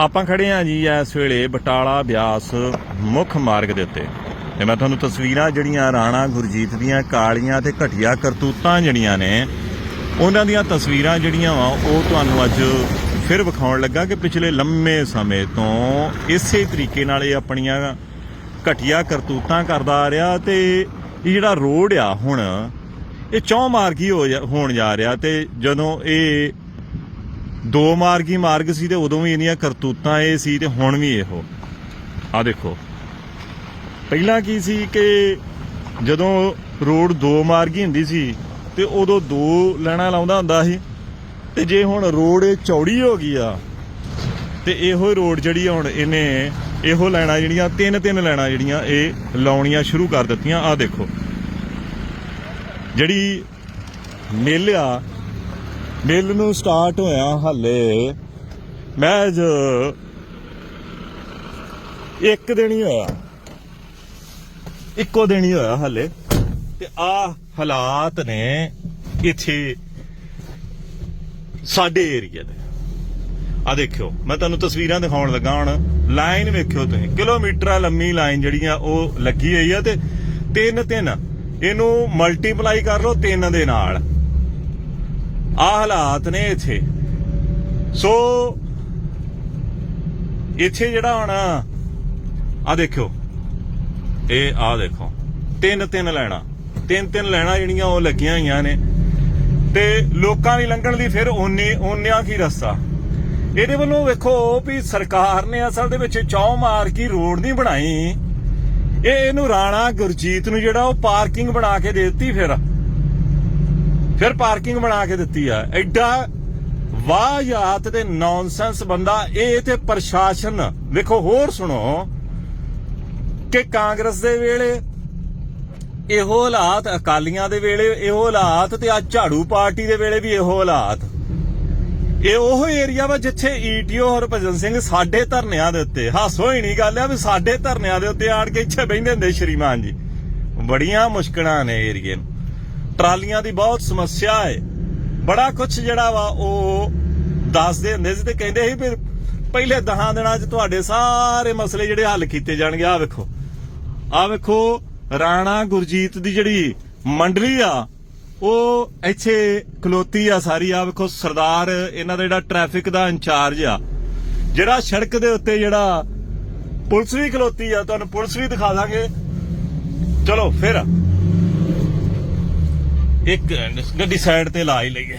ਆਪਾਂ ਖੜੇ ਆ ਜੀ ਇਸ ਵੇਲੇ ਬਟਾਲਾ ਬਿਆਸ ਮੁੱਖ ਮਾਰਗ ਦੇ ਉੱਤੇ। ਤੇ ਮੈਂ ਤੁਹਾਨੂੰ ਤਸਵੀਰਾਂ ਜਿਹੜੀਆਂ ਰਾਣਾ ਗੁਰਜੀਤ ਦੀਆਂ ਕਾਲੀਆਂ ਤੇ ਘਟੀਆ ਕਰਤੂਤਾਂ ਜਿਹੜੀਆਂ ਨੇ, ਉਹਨਾਂ ਦੀਆਂ ਤਸਵੀਰਾਂ ਜਿਹੜੀਆਂ ਵਾ, ਉਹ ਤੁਹਾਨੂੰ ਅੱਜ ਫਿਰ ਵਿਖਾਉਣ ਲੱਗਾ ਕਿ ਪਿਛਲੇ ਲੰਮੇ ਸਮੇਂ ਤੋਂ ਇਸੇ ਤਰੀਕੇ ਨਾਲ ਇਹ ਆਪਣੀਆਂ ਘਟੀਆ ਕਰਤੂਤਾਂ ਕਰਦਾ ਆ ਰਿਹਾ ਤੇ ਇਹ ਜਿਹੜਾ ਰੋਡ ਆ ਹੁਣ, ਇਹ ਚੌ ਮਾਰਗੀ ਹੋ ਜਾ- ਹੋਣ ਜਾ ਰਿਹਾ ਤੇ ਜਦੋਂ ਇਹ ਦੋ ਮਾਰਗੀ ਮਾਰਗ ਸੀ ਤੇ ਉਦੋਂ ਵੀ ਇਹਦੀਆਂ ਕਰਤੂਤਾਂ ਇਹ ਸੀ ਤੇ ਹੁਣ ਵੀ ਇਹੋ। ਆ ਦੇਖੋ। ਪਹਿਲਾਂ ਕੀ ਸੀ ਕਿ ਜਦੋਂ ਰੋਡ ਦੋ ਮਾਰਗੀ ਹੁੰਦੀ ਸੀ ਤੇ ਉਦੋਂ ਦੋ ਲੈਣਾ ਲਾਉਂਦਾ ਹੁੰਦਾ ਸੀ ਤੇ ਜੇ ਹੁਣ ਰੋਡ ਇਹ ਚੌੜੀ ਹੋ ਗਈ ਆ ਤੇ ਇਹੋ ਹੀ ਰੋਡ ਜਿਹੜੀ ਹੁਣ ਇਹਨੇ ਇਹੋ ਲੈਣਾ ਜਿਹੜੀਆਂ ਤਿੰਨ ਤਿੰਨ ਲੈਣਾ ਜਿਹੜੀਆਂ ਇਹ ਲਾਉਣੀਆਂ ਸ਼ੁਰੂ ਕਰ ਦਿੱਤੀਆਂ। ਆ ਦੇਖੋ। ਜਿਹੜੀ ਮਿੱਲ ਆ ਮਿਲ ਨੂੰ ਸਟਾਰਟ ਹੋਇਆ ਹਾਲੇ। ਮਹਿਜ ਇੱਕ ਦਿਨ ਹੀ ਹੋਇਆ। ਇੱਕੋ ਦਿਨ ਹੀ ਹੋਇਆ ਹਾਲੇ। ਤੇ ਆ ਹਾਲਾਤ ਨੇ ਇੱਥੇ ਸਾਡੇ ਏਰੀਆ ਦੇ। ਆ ਦੇਖਿਓ, ਮੈਂ ਤੁਹਾਨੂੰ ਤਸਵੀਰਾਂ ਦਿਖਾਉਣ ਲੱਗਾ ਹੁਣ। ਲਾਈਨ ਵੇਖਿਓ ਤੁਸੀਂ। ਕਿਲੋਮੀਟਰਾਂ ਲੰਮੀ ਲਾਈਨ ਜਿਹੜੀ ਆ, ਉਹ ਲੱਗੀ ਹੋਈ ਆ ਤੇ ਤਿੰਨ ਤਿੰਨ। ਇਹਨੂੰ ਮਲਟੀਪਲਾਈ ਕਰ ਲਓ ਤਿੰਨ ਦੇ ਨਾਲ। ਆ ਹਾਲਾਤ ਨੇ ਇੱਥੇ। ਸੋ, ਇੱਥੇ ਜਿਹੜਾ ਹੁਣ ਆ ਦੇਖਿਓ। ਇਹ ਆ ਦੇਖੋ। ਤਿੰਨ ਤਿੰਨ ਲੈਣਾ। ਤਿੰਨ ਤਿੰਨ ਲੈਣਾ ਜਿਹੜੀਆਂ ਉਹ ਲੱਗੀਆਂ ਹੋਈਆਂ ਨੇ। ਤੇ ਲੋਕਾਂ ਦੀ ਲੰਘਣ ਦੀ ਫਿਰ ਓਨੇ ਓਨਿਆਂ ਕੀ ਰਸਤਾ? ਇਹਦੇ ਵੱਲੋਂ ਵੇਖੋ ਵੀ ਸਰਕਾਰ ਨੇ ਅਸਲ ਦੇ ਵਿੱਚ ਚੌ ਮਾਰ ਕੀ ਰੋਡ ਨਹੀਂ ਬਣਾਈ। ਇਹ ਇਹਨੂੰ ਰਾਣਾ ਗੁਰਜੀਤ ਨੂੰ ਜਿਹੜਾ ਉਹ ਪਾਰਕਿੰਗ ਬਣਾ ਕੇ ਦੇ ਦਿੱਤੀ ਫਿਰ। ਫਿਰ ਪਾਰਕਿੰਗ ਬਣਾ ਕੇ ਦਿੱਤੀ ਆ। ਐਡਾ ਵਾਹਿਯਾਤ ਤੇ ਨੌਨਸੈਂਸ ਬੰਦਾ, ਇਹ ਤੇ ਪ੍ਰਸ਼ਾਸਨ। ਵੇਖੋ, ਹੋਰ ਸੁਣੋ ਕਿ ਕਾਂਗਰਸ ਦੇ ਵੇਲੇ, ਇਹੋ ਹਾਲਾਤ, ਅਕਾਲੀਆਂ ਦੇ ਵੇਲੇ ਇਹੋ ਹਾਲਾਤ ਤੇ ਆ ਝਾੜੂ ਪਾਰਟੀ ਦੇ ਵੇਲੇ ਵੀ ਇਹੋ ਹਾਲਾਤ। ਇਹ ਉਹ ਏਰੀਆ ਵਾ ਜਿੱਥੇ ਈਟੀਓ ਹਰਭਜਨ ਸਿੰਘ ਸਾਡੇ ਧਰਨਿਆਂ ਦੇ ਉੱਤੇ, ਹਾਸੋ ਹੀ ਨਹੀਂ ਗੱਲ ਆ ਵੀ ਸਾਡੇ ਧਰਨਿਆਂ ਦੇ ਉੱਤੇ ਆਣ ਕੇ ਇੱਥੇ ਬੈਠੇ ਹੁੰਦੇ ਸ਼੍ਰੀਮਾਨ ਜੀ। ਬੜੀਆਂ ਮੁਸ਼ਕਲਾਂ ਨੇ ਏਰੀਏ ਨੂੰ। ਟਰਾਲੀਆਂ ਦੀ ਬਹੁਤ ਸਮੱਸਿਆ ਹੈ। ਬੜਾ ਕੁਝ ਜਿਹੜਾ ਵਾ ਉਹ ਦੱਸਦੇ ਹੁੰਦੇ ਸੀ ਤੇ ਕਹਿੰਦੇ ਸੀ ਵੀ ਪਹਿਲੇ 10 ਦਿਨਾਂ 'ਚ ਤੁਹਾਡੇ ਸਾਰੇ ਮਸਲੇ ਜਿਹੜੇ ਹੱਲ ਕੀਤੇ ਜਾਣਗੇ। ਆ ਵੇਖੋ। ਆ ਵੇਖੋ, ਰਾਣਾ ਗੁਰਜੀਤ ਦੀ ਜਿਹੜੀ ਮੰਡਲੀ ਆ, ਉਹ ਇੱਥੇ ਖਲੋਤੀ ਆ ਸਾਰੀ। ਆ ਵੇਖੋ, ਸਰਦਾਰ ਇਹਨਾਂ ਦਾ ਜਿਹੜਾ ਟ੍ਰੈਫਿਕ ਦਾ ਇੰਚਾਰਜ ਆ, ਜਿਹੜਾ ਸੜਕ ਦੇ ਉੱਤੇ ਜਿਹੜਾ ਪੁਲਿਸ ਵੀ ਖਲੋਤੀ ਆ। ਤੁਹਾਨੂੰ ਪੁਲਿਸ ਵੀ ਦਿਖਾ ਦਾਂਗੇ। ਚਲੋ, ਫਿਰ। ਇੱਕ ਗੱਡੀ ਸਾਈਡ ਤੇ ਲਾ ਹੀ ਲਈਏ।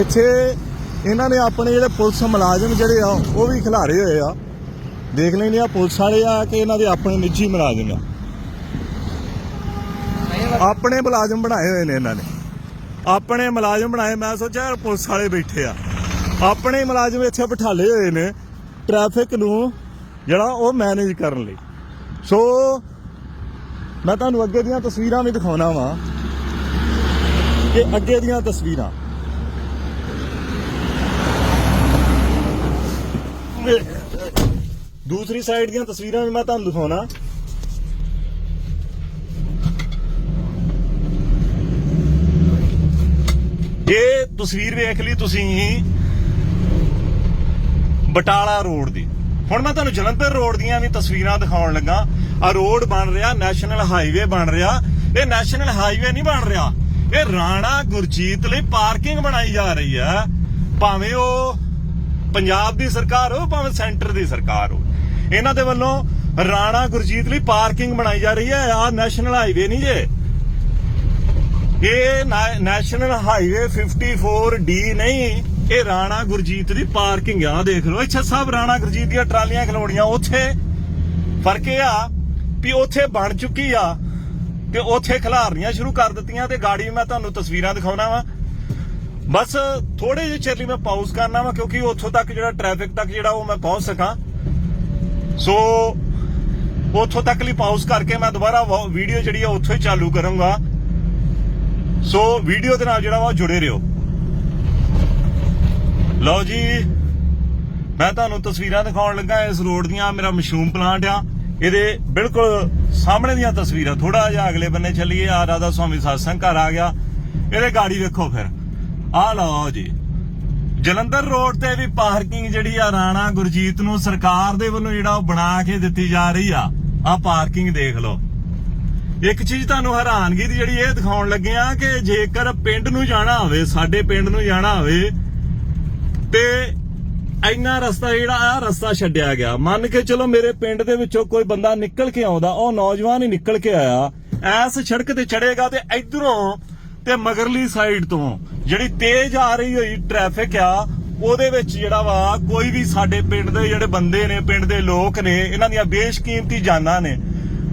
ਇੱਥੇ ਇਹਨਾਂ ਨੇ ਆਪਣੇ ਜਿਹੜੇ ਪੁਲਿਸ ਮੁਲਾਜ਼ਮ ਜਿਹੜੇ ਆ, ਉਹ ਵੀ ਖਿਲਾਰੇ ਹੋਏ ਆ। ਦੇਖ ਲੈਂਦੇ ਆ, ਪੁਲਿਸ ਵਾਲੇ ਆ ਕਿ ਇਹਨਾਂ ਦੇ ਆਪਣੇ ਨਿੱਜੀ ਮੁਲਾਜ਼ਮ ਆ। ਆਪਣੇ ਮੁਲਾਜ਼ਮ ਬਣਾਏ ਹੋਏ ਨੇ ਇਹਨਾਂ ਨੇ। ਆਪਣੇ ਮੁਲਾਜ਼ਮ ਬਣਾਏ, ਮੈਂ ਸੋਚਿਆ ਯਾਰ ਪੁਲਿਸ ਵਾਲੇ ਬੈਠੇ ਆ। ਆਪਣੇ ਮੁਲਾਜ਼ਮ ਇੱਥੇ ਬਿਠਾਲੇ ਹੋਏ ਨੇ ਟ੍ਰੈਫਿਕ ਨੂੰ ਜਿਹੜਾ ਉਹ ਮੈਨੇਜ ਕਰਨ ਲਈ। ਸੋ ਮੈਂ ਤੁਹਾਨੂੰ ਅੱਗੇ ਦੀਆਂ ਤਸਵੀਰਾਂ ਵੀ ਦਿਖਾਉਣਾ ਵਾਂ ਕਿ ਅੱਗੇ ਦੀਆਂ ਤਸਵੀਰਾਂ। ਦੂਸਰੀ ਸਾਈਡ ਦੀਆਂ ਤਸਵੀਰਾਂ ਵੀ ਮੈਂ ਤੁਹਾਨੂੰ ਦਿਖਾਉਣਾ। ਇਹ ਤਸਵੀਰ ਵੇਖ ਲਈ ਤੁਸੀਂ। ਬਟਾਲਾ ਰੋਡ ਦੀ। ਹੁਣ ਮੈਂ ਤੁਹਾਨੂੰ ਜਲੰਧਰ ਰੋਡ ਦੀਆਂ ਵੀ ਤਸਵੀਰਾਂ ਦਿਖਾਉਣ ਲੱਗਾ। ਆ ਰੋਡ ਬਣ ਰਿਹਾ, ਨੈਸ਼ਨਲ ਹਾਈਵੇ ਬਣ ਰਿਹਾ। ਇਹ ਨੈਸ਼ਨਲ ਹਾਈਵੇ ਨਹੀਂ ਬਣ ਰਿਹਾ। ਇਹ ਰਾਣਾ ਗੁਰਜੀਤ ਲਈ ਪਾਰਕਿੰਗ ਬਣਾਈ ਜਾ ਰਹੀ ਹੈ। ਭਾਵੇਂ ਉਹ ਪੰਜਾਬ ਦੀ ਸਰਕਾਰ ਹੋ ਭਾਵੇਂ ਸੈਂਟਰ ਦੀ ਸਰਕਾਰ ਹੋ ਇਹਨਾਂ ਦੇ ਵੱਲੋਂ ਰਾਣਾ ਗੁਰਜੀਤ ਲਈ ਪਾਰਕਿੰਗ ਬਣਾਈ ਜਾ ਰਹੀ ਹੈ। ਆ ਨੈਸ਼ਨਲ ਹਾਈਵੇ ਨਹੀਂ ਜੇ। ਇਹ ਨੈ- ਨੈਸ਼ਨਲ ਹਾਈਵੇ 54D ਨਹੀਂ। ਇਹ ਰਾਣਾ ਗੁਰਜੀਤ ਦੀ ਪਾਰਕਿੰਗ ਆ ਦੇਖ ਲਓ। ਇੱਥੇ ਸਭ ਰਾਣਾ ਗੁਰਜੀਤ ਦੀਆਂ ਟਰਾਲੀਆਂ ਖਲੋਣੀਆਂ। ਉੱਥੇ ਫ਼ਰਕ ਇਹ ਆ ਵੀ ਉੱਥੇ ਬਣ ਚੁੱਕੀ ਆ ਤੇ ਉੱਥੇ ਖਿਲਾਰਨੀਆਂ ਸ਼ੁਰੂ ਕਰ ਦਿੱਤੀਆਂ ਤੇ ਗਾੜੀ ਮੈਂ ਤੁਹਾਨੂੰ ਤਸਵੀਰਾਂ ਦਿਖਾਉਣਾ ਵਾ। ਬਸ ਥੋੜੇ ਜਿਹੇ ਚਿਰ ਲਈ ਮੈਂ ਪਾਉਜ਼ ਕਰਨਾ ਵਾ, ਕਿਉਂਕਿ ਉੱਥੋਂ ਤੱਕ ਜਿਹੜਾ ਟ੍ਰੈਫਿਕ ਤੱਕ ਜਿਹੜਾ ਉਹ ਮੈਂ ਪਹੁੰਚ ਸਕਾਂ। ਸੋ ਉੱਥੋਂ ਤੱਕ ਲਈ ਪਾਉਜ਼ ਕਰਕੇ ਮੈਂ ਦੁਬਾਰਾ ਵੀਡੀਓ ਜਿਹੜੀ ਆ ਉੱਥੋਂ ਹੀ ਚਾਲੂ ਕਰਾਂਗਾ। ਸੋ ਵੀਡੀਓ ਦੇ ਨਾਲ ਜਿਹੜਾ ਵਾ ਜੁੜੇ ਰਹੋ। ਲਓ ਜੀ, ਮੈਂ ਤੁਹਾਨੂੰ ਤਸਵੀਰਾਂ ਦਿਖਾਉਣ ਲੱਗਾ ਇਸ ਰੋਡ ਦੀਆਂ, ਮੇਰਾ ਮਸ਼ਰੂਮ ਪਲਾਂਟ ਆ। ਇਹਦੇ ਬਿਲਕੁਲ ਸਾਹਮਣੇ ਦੀਆਂ ਤਸਵੀਰਾਂ ਥੋੜਾ ਜਿਹਾ ਅਗਲੇ ਬੰਨੇ ਚੱਲੀਏ ਆ ਰਾਧਾ ਸਵਾਮੀ satsang ਘਰ ਆ ਗਿਆ। ਇਹਦੇ ਗਾੜੀ ਵੇਖੋ ਫਿਰ। ਆ ਲਓ ਜੀ, ਜਲੰਧਰ ਰੋਡ ਤੇ ਵੀ ਪਾਰਕਿੰਗ ਜਿਹੜੀ ਆ ਰਾਣਾ ਗੁਰਜੀਤ ਨੂੰ ਸਰਕਾਰ ਦੇ ਵੱਲੋਂ ਜਿਹੜਾ ਉਹ ਬਣਾ ਕੇ ਦਿੱਤੀ ਜਾ ਰਹੀ ਆ ਆ ਪਾਰਕਿੰਗ ਦੇਖ ਲਓ। ਇੱਕ ਚੀਜ਼ ਤੁਹਾਨੂੰ ਹੈਰਾਨਗੀ ਦੀ ਜਿਹੜੀ ਇਹ ਦਿਖਾਉਣ ਲੱਗੇ ਆ ਕਿ ਜੇਕਰ ਪਿੰਡ ਨੂੰ ਜਾਣਾ ਹੋਵੇ, ਸਾਡੇ ਪਿੰਡ ਨੂੰ ਜਾਣਾ ਹੋਵੇ ਤੇ ਇੰਨਾ ਰਸਤਾ ਜਿਹੜਾ ਆ, ਰਸਤਾ ਛੱਡਿਆ ਗਿਆ। ਮੰਨ ਕੇ ਚਲੋ ਮੇਰੇ ਪਿੰਡ ਦੇ ਵਿੱਚੋਂ ਕੋਈ ਬੰਦਾ ਨਿਕਲ ਕੇ ਆਉਂਦਾ, ਉਹ ਨੌਜਵਾਨ ਹੀ ਨਿਕਲ ਕੇ ਆਇਆ। ਐਸ ਸੜਕ ਤੇ ਚੜੇਗਾ ਤੇ ਇਧਰੋਂ ਤੇ ਮਗਰਲੀ ਸਾਈਡ ਤੋਂ ਜਿਹੜੀ ਤੇਜ਼ ਆ ਰਹੀ ਹੋਈ ਟ੍ਰੈਫਿਕ ਆ, ਉਹਦੇ ਵਿੱਚ ਜਿਹੜਾ ਵਾ, ਕੋਈ ਵੀ ਸਾਡੇ ਪਿੰਡ ਦੇ ਜਿਹੜੇ ਬੰਦੇ ਨੇ, ਪਿੰਡ ਦੇ ਲੋਕ ਨੇ, ਇਹਨਾਂ ਦੀਆਂ ਬੇਸ਼ਕੀਮਤੀ ਜਾਨਾਂ ਨੇ,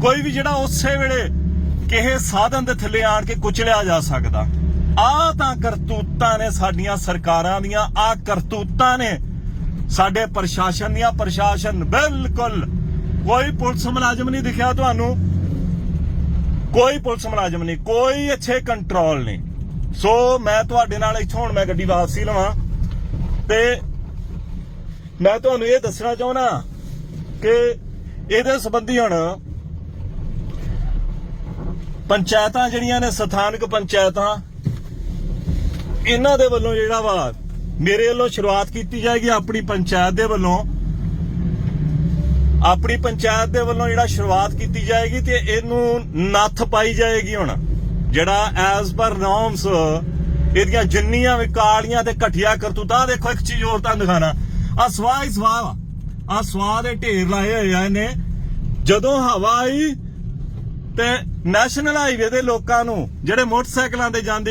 ਕੋਈ ਵੀ ਜਿਹੜਾ ਉਸੇ ਵੇਲੇ ਕਿਸੇ ਸਾਧਨ ਦੇ ਥੱਲੇ ਆਣ ਕੇ ਕੁਚਲਿਆ ਜਾ ਸਕਦਾ। ਆ ਤਾਂ ਕਰਤੂਤਾਂ ਨੇ ਸਾਡੀਆਂ ਸਰਕਾਰਾਂ ਦੀਆਂ ਆ ਕਰਤੂਤਾਂ ਨੇ ਸਾਡੇ ਪ੍ਰਸ਼ਾਸਨ ਦੀਆਂ, ਪ੍ਰਸ਼ਾਸਨ ਬਿਲਕੁਲ ਕੋਈ ਪੁਲਿਸ ਮੁਲਾਜ਼ਮ ਨਹੀਂ ਦਿਖਿਆ ਤੁਹਾਨੂੰ। ਕੋਈ ਪੁਲਿਸ ਮੁਲਾਜ਼ਮ ਨਹੀਂ, ਕੋਈ ਅੱਛੇ ਕੰਟਰੋਲ ਨਹੀਂ। ਸੋ ਮੈਂ ਤੁਹਾਡੇ ਨਾਲ ਇੱਥੋਂ ਹੁਣ ਮੈਂ ਗੱਡੀ ਵਾਪਸੀ ਲਵਾਂ ਤੇ ਮੈਂ ਤੁਹਾਨੂੰ ਇਹ ਦੱਸਣਾ ਚਾਹੁੰਦਾ ਕਿ ਇਹਦੇ ਸੰਬੰਧੀ ਹੁਣ ਪੰਚਾਇਤਾਂ ਜਿਹੜੀਆਂ ਨੇ, ਸਥਾਨਕ ਪੰਚਾਇਤਾਂ ਇਹਨਾਂ ਦੇ ਵੱਲੋਂ ਜਿਹੜਾ ਵਾ, ਮੇਰੇ ਵੱਲੋਂ ਸ਼ੁਰੂਆਤ ਕੀਤੀ ਜਾਏਗੀ ਆਪਣੀ ਪੰਚਾਇਤ ਦੇ ਵੱਲੋਂ। ਆਪਣੀ ਪੰਚਾਇਤ ਦੇ ਵੱਲੋਂ ਜਿਹੜਾ ਸ਼ੁਰੂਆਤ ਕੀਤੀ ਜਾਏਗੀ ਤੇ ਇਹਨੂੰ ਨੱਥ ਪਾਈ ਜਾਏਗੀ ਹੁਣ। ਜਿਹੜਾ ਐਸ ਪਰ ਨੋਰਮਸ ਇਹਦੀਆਂ ਜਿੰਨੀਆਂ ਵੀ ਕਾਲੀਆਂ ਤੇ ਘਟੀਆ ਕਰਤੂਤਾ ਦੇਖੋ ਇੱਕ ਚੀਜ਼ ਹੋਰ ਤੁਹਾਨੂੰ ਦਿਖਾਣਾ ਆ ਸਵਾਹ ਹੀ ਸਵਾਹ ਆ ਸਵਾਹ ਦੇ ਢੇਰ ਲਾਏ ਹੋਏ ਆ ਇਹਨੇ। ਜਦੋਂ ਹਵਾ ਆਈ ਤੇ ਨੈਸ਼ਨਲ ਹਾਈਵੇ ਦੇ ਲੋਕਾਂ ਨੂੰ, ਜਿਹੜੇ ਮੋਟਰਸਾਈਕਲਾਂ ਤੇ ਜਾਂਦੇ